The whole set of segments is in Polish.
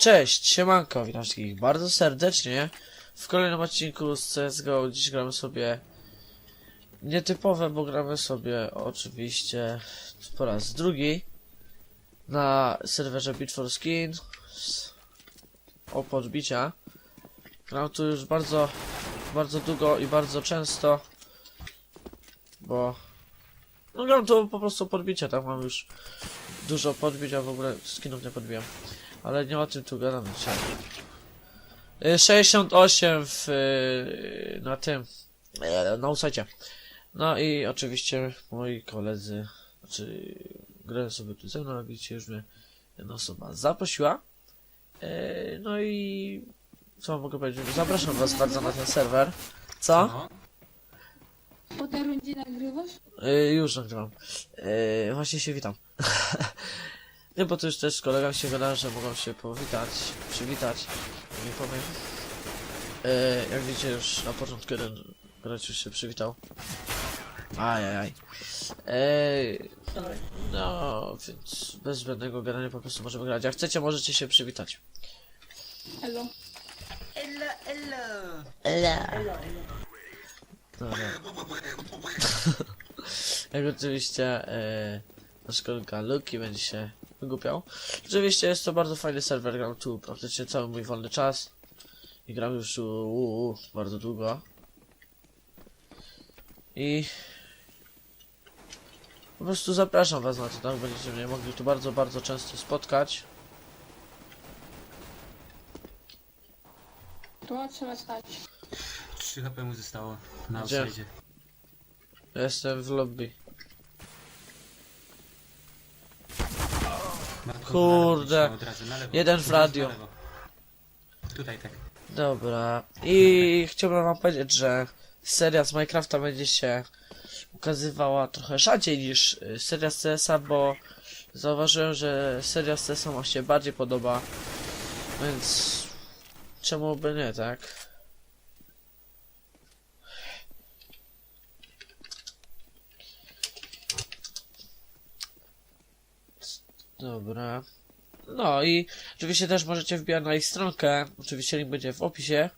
Cześć, siemanko, witam wszystkich bardzo serdecznie w kolejnym odcinku z CSGO. Dziś gramy sobie nietypowe, bo gramy sobie oczywiście po raz drugi na serwerze Beat for Skin o podbicia. Gram tu już bardzo, bardzo długo i bardzo często, bo no gram tu po prostu podbicia, tak mam już dużo podbicia, w ogóle skinów nie podbijam. Ale nie o tym tu gadamy dzisiaj. Y, 68 w, y, na tym, y, na usajcie. No i oczywiście moi koledzy, znaczy grają sobie tu ze mną, jak widzicie już mnie jedna osoba zaprosiła. Y, No i co mogę powiedzieć? Zapraszam was bardzo na ten serwer. Co? No, Po tej rundzie nagrywasz? Już nagrywam. Właśnie się witam. Nie, bo to już też z kolegami się gada, że mogą się powitać, przywitać. Nie powiem. Y, jak widzicie już na początku jeden gracz już się przywitał. Ajajaj. Ej, no, więc bez zbędnego gadania po prostu możemy grać. Jak chcecie, możecie się przywitać. Elo. Ella, ella. Ela. Dobra. Jak oczywiście e, nasz kolega Luki będzie się wygłupiał. Oczywiście jest to bardzo fajny serwer, gram tu praktycznie cały mój wolny czas. I gram już tu u, u, bardzo długo. I po prostu zapraszam was na to, tak? Będziecie mnie mogli tu bardzo, bardzo często spotkać. To trzeba stać. 3 HP mu zostało na Gdzie? Jestem w lobby. Kurde. Jeden w radio. Tutaj tak. Dobra. I chciałbym wam powiedzieć, że seria z Minecrafta będzie się ukazywała trochę rzadziej niż y, seria z CS-a, bo zauważyłem, że seria z CS-a się bardziej podoba. Więc czemu by nie, tak? Dobra. No i oczywiście też możecie wbijać na ich stronkę. Oczywiście link będzie w opisie.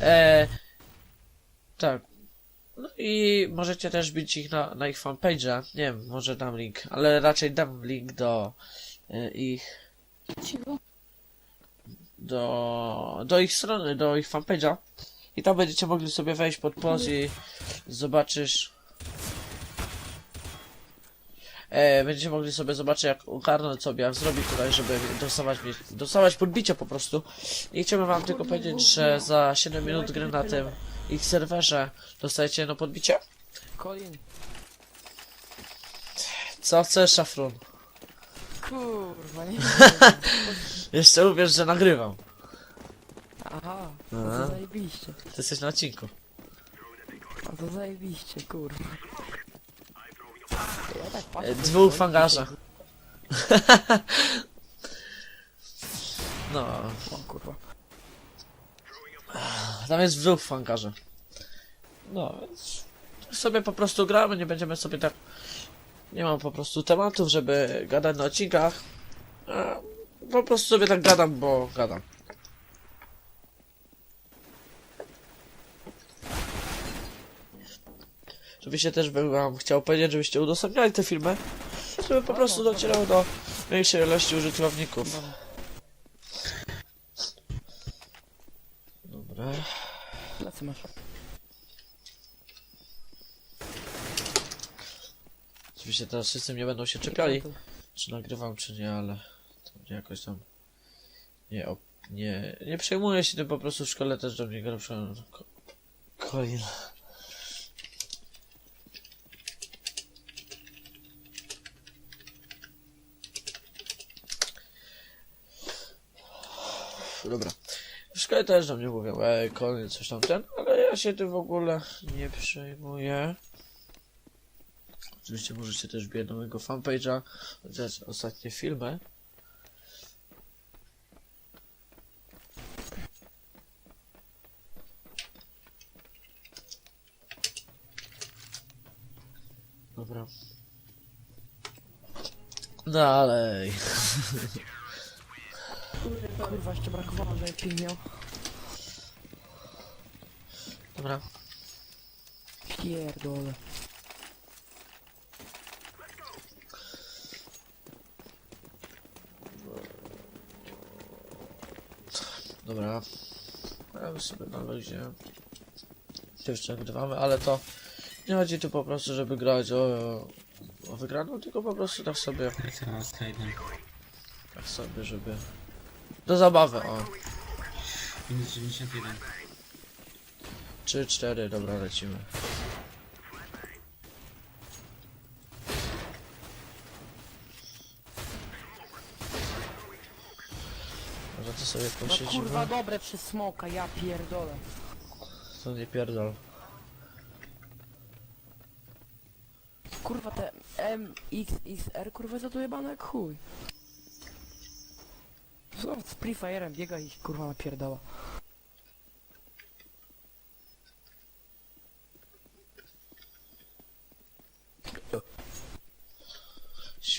E, tak. No i możecie też bić ich na, na ich fanpage'a. Nie wiem, może dam link, ale raczej dam link do e, ich do, do ich strony, do ich fanpage'a. I tam będziecie mogli sobie wejść pod post i zobaczysz. E, będziecie mogli sobie zobaczyć jak ogarnąć sobie, jak zrobić tutaj, żeby dostawać, dostawać podbicie po prostu. I chciałbym wam tylko powiedzieć, że za 7 minut gry na tym ich serwerze dostajecie jedno podbicie. Colin, Co chcesz, Szafrun? kurwa, nie Jeszcze uwierz, że nagrywam. Aha, no Aha. to zajebiście. Ty jesteś na odcinku. No to zajebiście, kurwa. Ja tak patrzę, E, Dwóch w hangarze. No, O kurwa. Tam jest dwóch w hangarze. No, więc sobie po prostu gramy, nie będziemy sobie tak... Nie mam po prostu tematów, żeby gadać na odcinkach. A po prostu sobie tak gadam, bo gadam. Oczywiście też bym wam chciał powiedzieć, żebyście udostępniali te filmy, żeby po prostu docierały do większej ilości użytkowników. Dobra. Plecy masz. Oczywiście teraz wszyscy mnie będą się czepiali. czy nagrywam, czy nie, ale to mnie jakoś tam nie, nie, nie przejmuję się tym po prostu w szkole też do mnie grał ko, Colin. Dobra. Też do mnie mówią, ej, Colin, coś tam ten, ale ja się tym w ogóle nie przejmuję. Oczywiście możecie też wbijać do mojego fanpage'a, chociaż ostatnie filmy. Dobra. Dalej. Kurwa, jeszcze brakowało, że ping miał. Dobra. Pierdole. Dobra. Ja bym sobie na luzie. Jeszcze nagrywamy, ale to nie chodzi tu po prostu, żeby grać o, o wygraną, tylko po prostu tak sobie, tak sobie, żeby... Do zabawy, o. Minus 91. 3, 4, dobra, lecimy. Może to sobie No posiedzimy? kurwa, dobre przez smoka, ja pierdolę. To nie pierdol. Kurwa, te MXXR, kurwa, za to jebane jak chuj. Co, z Free Fire'em biega i kurwa napierdala.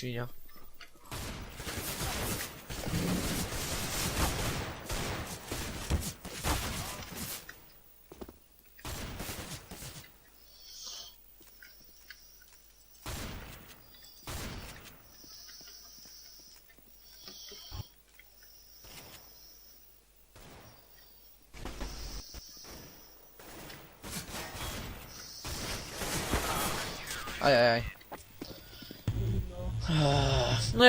Świnia. Ajajaj. No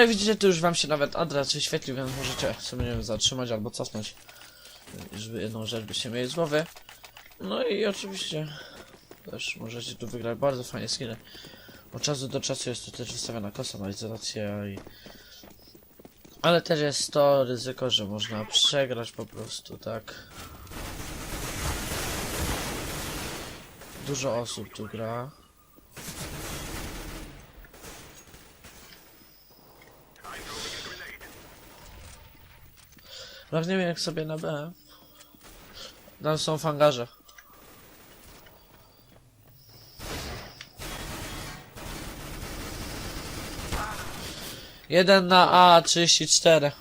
jak widzicie, to już wam się nawet adres wyświetlił, więc możecie sobie nie wiem, zatrzymać albo cofnąć, żeby jedną rzecz byście mieli z głowy. No i oczywiście też możecie tu wygrać bardzo fajnie skiny. Od czasu do czasu jest tu też wystawiona kostomalizacja i... Ale też jest to ryzyko, że można przegrać po prostu, tak. Dużo osób tu gra. No nie wiem jak sobie na B. Tam są fangarze. Jeden na A, 34.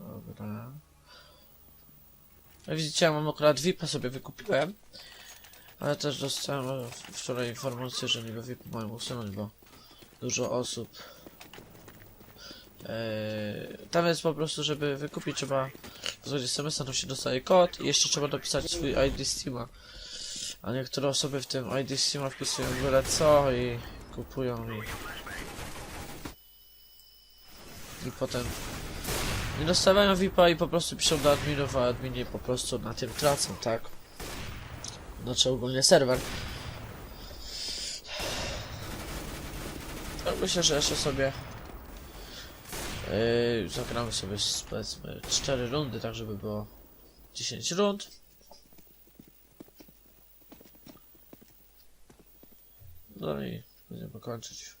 Dobra. Jak widzicie, ja mam akurat VIP-a sobie wykupiłem. Ale też dostałem wczoraj informację, że niby VIP mają usunąć, bo dużo osób. Eee, tam jest po prostu, żeby wykupić trzeba wysłać SMS-a, tam się dostaje kod i jeszcze trzeba dopisać swój ID Steama. A niektóre osoby w tym ID Steama wpisują byle co i kupują i... I potem nie dostawają VIP-a i po prostu piszą do adminów, a admini po prostu na tym tracą, tak? Znaczy ogólnie serwer. Myślę, że jeszcze sobie yy, zagramy sobie powiedzmy 4 rundy, tak żeby było 10 rund. No i będziemy kończyć.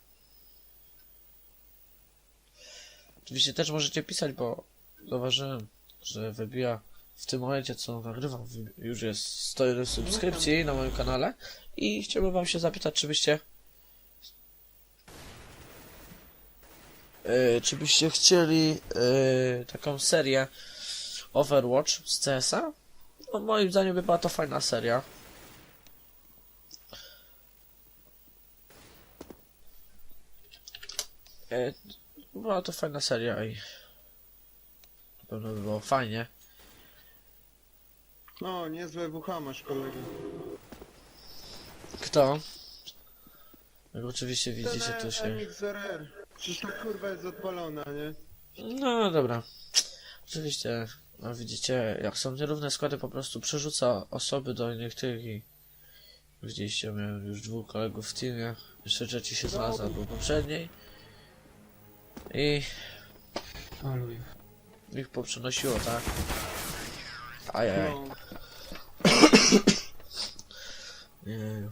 Oczywiście też możecie pisać, bo zauważyłem, że wybija w tym momencie, co nagrywam, już jest 101 subskrypcji na moim kanale i chciałbym wam się zapytać, czy byście Yy, czy byście chcieli yy, taką serię Overwatch z CS-a? No, moim zdaniem by była to fajna seria. Yy, była to fajna seria i na pewno by było fajnie. No, niezłe WH masz kolego. Kto? Jak oczywiście widzicie, to się... MXRR. Przecież ta kurwa jest odpalona, nie? No dobra. Oczywiście, no widzicie, jak są nierówne składy, po prostu przerzuca osoby do innych tych i widzieliście, miałem już dwóch kolegów w teamie, jeszcze trzeci się znalazł albo poprzedniej i Oluj. ich poprzenosiło, tak? Ajaj, No. nie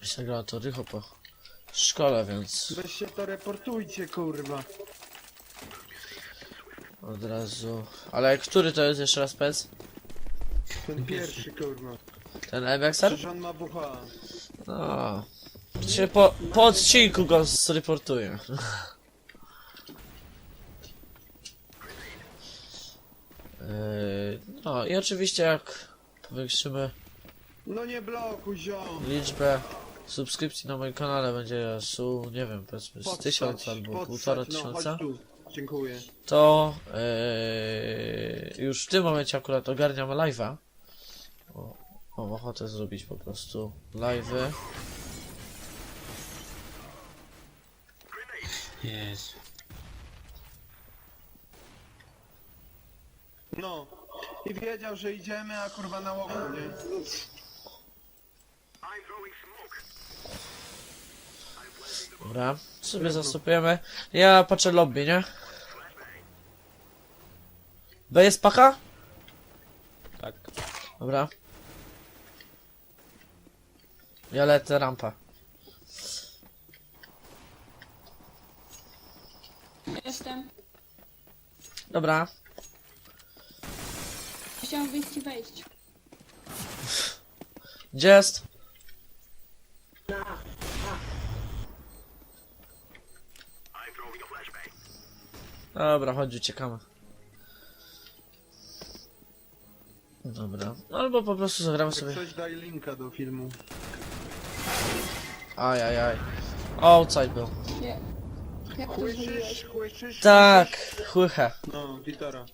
Myślę, grała to rycho po szkole, więc Weź się to reportujcie, kurwa. od razu... Ale który to jest jeszcze raz pec? Ten pierwszy, kurwa. Ten MXR? Przecież on ma WH. No. Się po, po odcinku go zreportuję. Yy, No i oczywiście jak powiększymy No nie blokuj, ziom. liczbę subskrypcji na moim kanale będzie su, nie wiem, powiedzmy z tysiąc albo półtora no, tysiąca. Dziękuję. to yy, już w tym momencie akurat ogarniam live'a. O, Mam ochotę zrobić po prostu live'y. Jest. No. I wiedział, że idziemy, a kurwa na łoku, nie? Dobra, sobie zastępujemy. Ja patrzę lobby, nie? B jest paka? Tak. Dobra. Ja lecę rampa. Jestem. Dobra. Chciałam wyjść i wejść. Gdzie jest? Dobra, chodź, uciekamy. Dobra, albo po prostu zagramy sobie. coś daj linka do filmu. Aj, aj, aj. Outside był. Nie. Jak to Chłyszysz, zrobiłeś? chłyszysz? Tak, chłychę. No, gitara.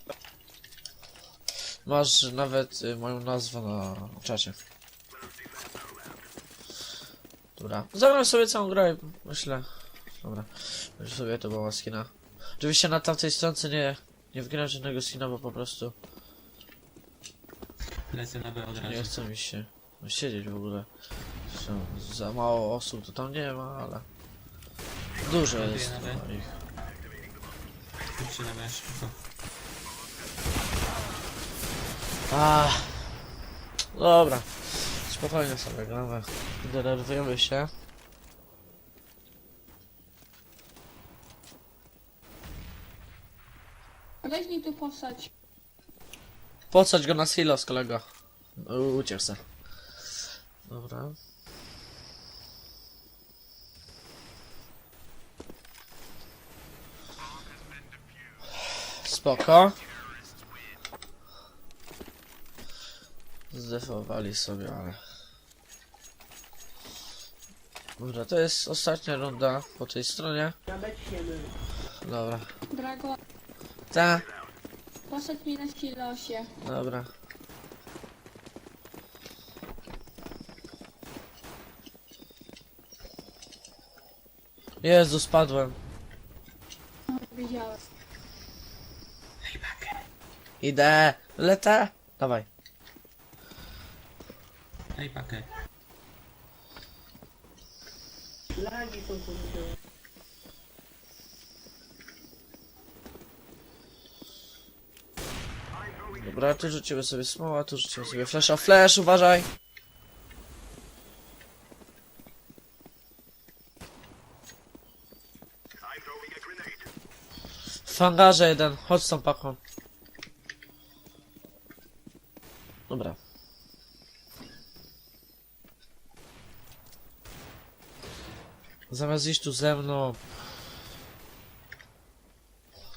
Masz nawet y, moją nazwę na czacie. Dobra. Zagram sobie całą grę, myślę. Dobra. Myślę sobie to była skina. Oczywiście na tamtej stronce nie, nie wgram żadnego skina, bo po prostu Lecę na B od nie razu. chce mi się siedzieć w ogóle. Zresztą Za mało osób to tam nie ma, ale dużo jest na B. ich. Na B szybko. A, dobra. Spokojnie sobie gramy. Denerwujemy się. A weź mi tu postać. Go na silos, kolego. U- Uciekł se. Dobra. Spoko. Zdefowali sobie, ale... Dobra, to jest ostatnia runda po tej stronie. Dobra. Drago, Ta, postać mi na silosie. dobra. Jezu, spadłem. No, Widziałem. Idę. Lecę. Dawaj. Ej, bakę. Dobra, tu rzucimy sobie smoła, tu rzucimy sobie flasha. Flash, uważaj! W hangarze jeden, chodź z tą paką. Dobra. Zamiast iść tu ze mną.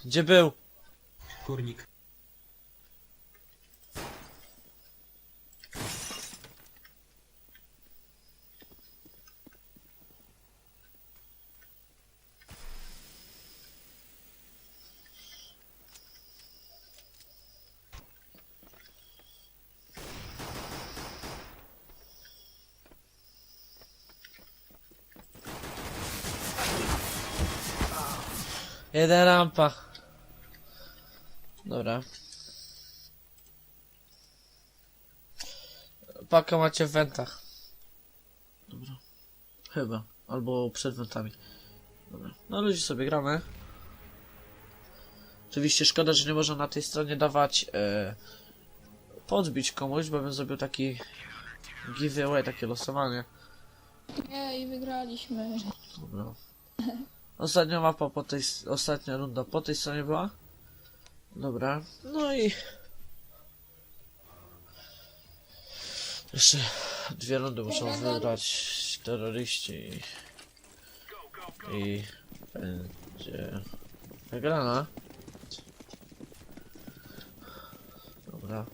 Gdzie był? Kurnik. Jeden rampa. Dobra. Pakę macie w wentach. Dobra. Chyba. Albo przed wentami. Dobra. No ludzi sobie gramy. Oczywiście szkoda, że nie można na tej stronie dawać e, podbić komuś, bo bym zrobił taki giveaway, takie losowanie. Jej, wygraliśmy. Dobra. Ostatnia mapa po tej, ostatnia runda po tej stronie była. Dobra. No i... Jeszcze Dwie rundy muszą wygrać terroryści. I będzie wygrana. Dobra.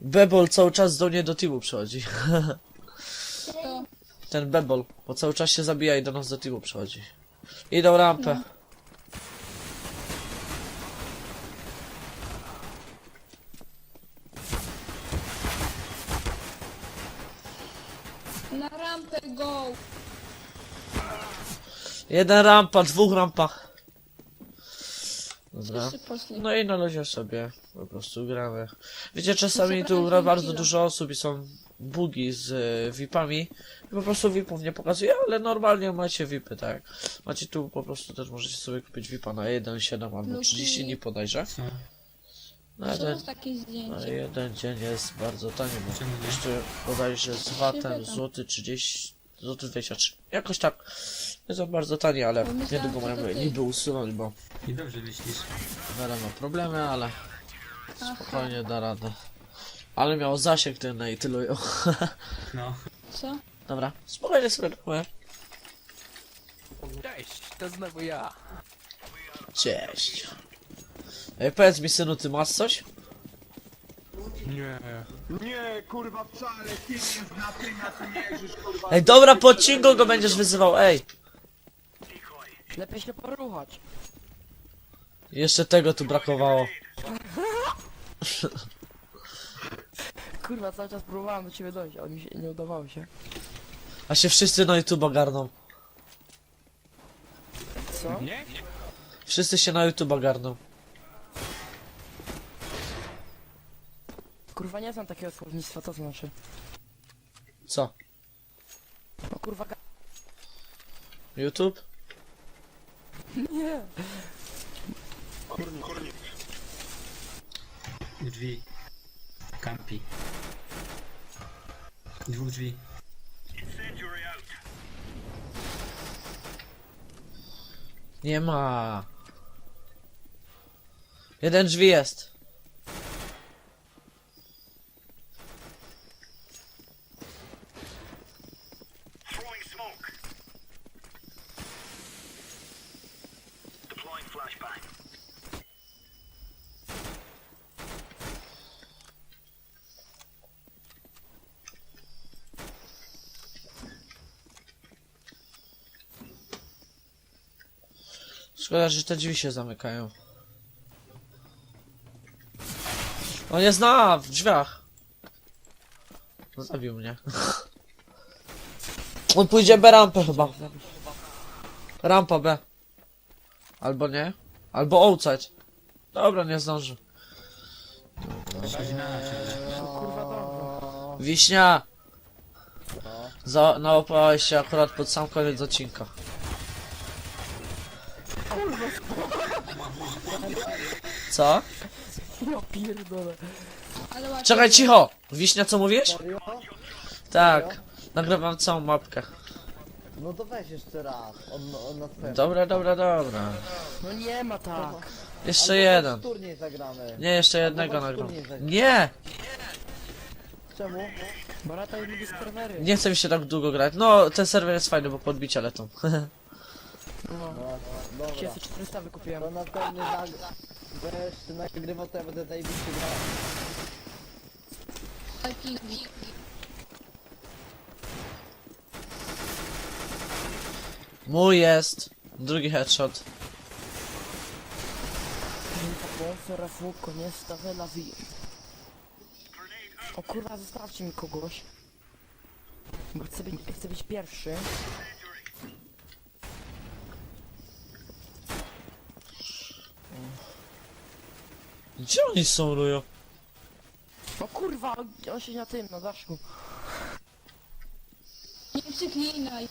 Bebol cały czas do mnie do teamu przychodzi. Ten Bebol, bo cały czas się zabija i do nas do teamu przychodzi. Idą rampę. na rampę go! Jeden rampa, dwóch rampach. Dobra. Wszyscy poszli. No i na luzie sobie po prostu gramy. Wiecie, czasami tu gra bardzo dużo osób i są bugi z y, VIP-ami. I po prostu VIP-ów nie pokazuje, ale normalnie macie VIP-y, tak. Macie tu po prostu też możecie sobie kupić VIP-a na 1,7 albo Luki. 30 dni podajże. Na Co jeden, masz takie na zdjęcie? jeden dzień jest bardzo tani, bo Czemu nie? jeszcze bodajże z VAT-em złoty 30, złoty 23. Jakoś tak. Jest on bardzo tani, ale myślałam, niedługo ty. niby usunąć, bo I dobrze myślisz. Vera ma problemy, ale Aha. spokojnie da radę. Ale miał zasięg ten na i tylu ją. No. Co? Dobra, spokojnie sobie gramy. Cześć, to znowu ja. Cześć. Ej, powiedz mi synu, ty masz coś? Nie. Nie, kurwa, wcale, kim jest na tym, na tym jeżysz, kurwa. Ej, dobra, po odcinku go będziesz wyzywał, ej. Lepiej się poruchać. Jeszcze tego tu brakowało. Kurwa, cały czas próbowałem do ciebie dojść, ale mi się nie udawało się. A się wszyscy na YouTube garną. Co? Wszyscy się na YouTube garną. Kurwa, nie znam takiego słownictwa, co to znaczy? Co? No kurwa, ga... YouTube? Nie. Drzwi. Kampi. Dwóch drzwi. Nie ma. Jeden drzwi jest. Szkoda, że te drzwi się zamykają. On jest na w drzwiach. No, Zabił mnie. On pójdzie B rampę chyba. Rampa B. Albo nie. Albo outside. Dobra, nie zdąży. Wiśnia! Za, się akurat pod sam koniec odcinka. Co? Ja pierdolę. Ale ładnie. Czekaj, cicho! Wiśnia, co mówisz? Tak. Nagrywam całą mapkę. No to weź jeszcze raz, on, on na twoje. Dobra, dobra, dobra. No nie ma tak. Jeszcze jeden. turniej zagramy. Nie, jeszcze jednego nagram. Nie! Czemu? Barata i lubi serwery. Nie chce mi się tak długo grać. No, ten serwer jest fajny, bo podbicia lecą. No. No, dobra. 3400 wykupiłem. To następny nag... Będziesz nagrywał, to ja będę zajebiście grał. Taki Mój jest. Drugi headshot. Sponsor Rafuko, nie stawę la vie. O kurwa, zostawcie mi kogoś. Bo chcę być, chcę być pierwszy. Gdzie oni są, Lujo? O kurwa, on, on siedzi na tym, na daszku. Nie przeklinaj.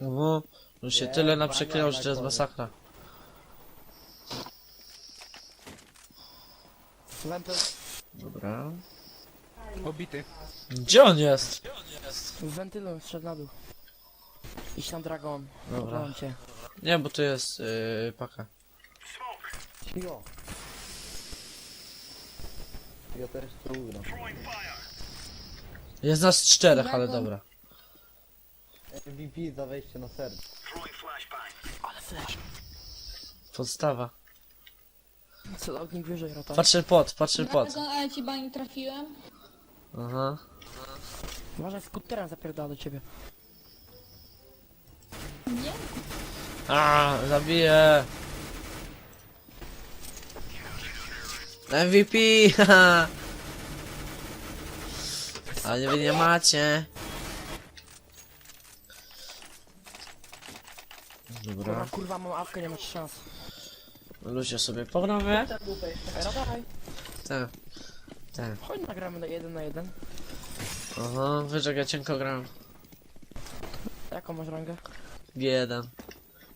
No, on się Nie, tyle fajna naprzeklinał, że to jest koniec. masakra. Wempel, Dobra. Obity. Gdzie on jest? w wentylu szedł na dół. Idź tam dragon. Dobra. Dobra. cię. Nie, bo tu jest yy, paka. Jo. Ja też to ugram. Jest nas czterech, ale dobra. MVP za wejście na serwer. Ale flash. Podstawa. Celownik wyżej, rota. Patrzę pod, patrzę pod. Dragon, ale ci bani trafiłem. Aha. Uważaj, skuterem zapierdala do ciebie. Nie? A, zabiję. MVP, haha. Ale wy nie macie. Kurwa, Dobra, kurwa, mam awkę, nie masz szans. ludzie sobie pogramy. Ej, dawaj. Tak, tak. Chodź, nagramy na jeden na jeden. Aha, ja cienko gram. Jaką masz rangę? G1.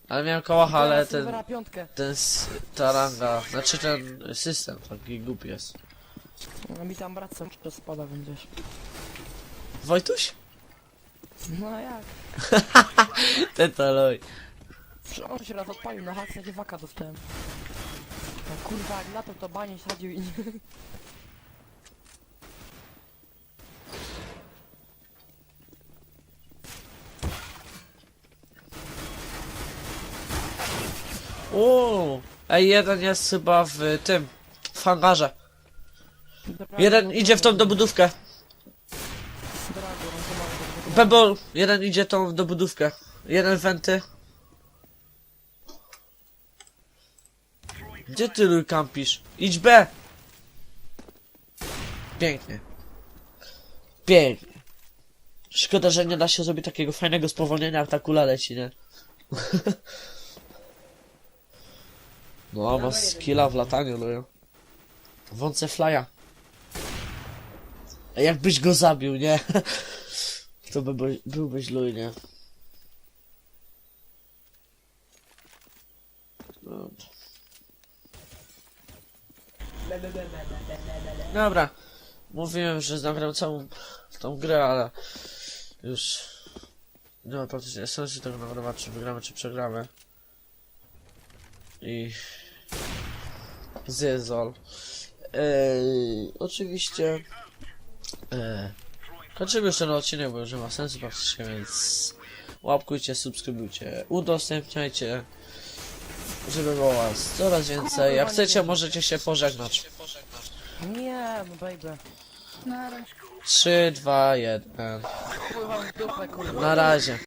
Ale miałem kołacha, ale ten, piątkę. ten, s- ta ranga, znaczy ten system taki głupi jest. No mi tam brat sam to spada będziesz. Wojtuś? No a jak? Ten taloj. Przecież on się raz odpalił na haksie, gdzie waka dostałem. No kurwa, jak latał to banie sadził i... Uuu, ej, jeden jest chyba w tym, w hangarze. Jeden idzie w tą dobudówkę. Bebol, jeden idzie tą dobudówkę. Jeden wenty. Gdzie ty Luj, kampisz? Idź B! Pięknie. Pięknie. Szkoda, że nie da się zrobić takiego fajnego spowolnienia, jak ta kula leci, nie? No, ma skilla w lataniu, no. Wące flya. A jakbyś go zabił, nie? To by, by, byłbyś luj, nie? Dobrze. Dobra. Mówiłem, że nagram całą tą grę, ale już nie ma praktycznie sensu tego nagrywać, czy wygramy, czy przegramy. I Zyzol. Eee, oczywiście eee, kończymy już ten odcinek, bo już nie ma sensu praktycznie, więc łapkujcie, subskrybujcie, udostępniajcie, żeby było was coraz więcej. Jak chcecie, możecie się pożegnać. Nie, no baby. Na razie. 3, 2, 1. Pływam w dupę, kurwa. Na razie.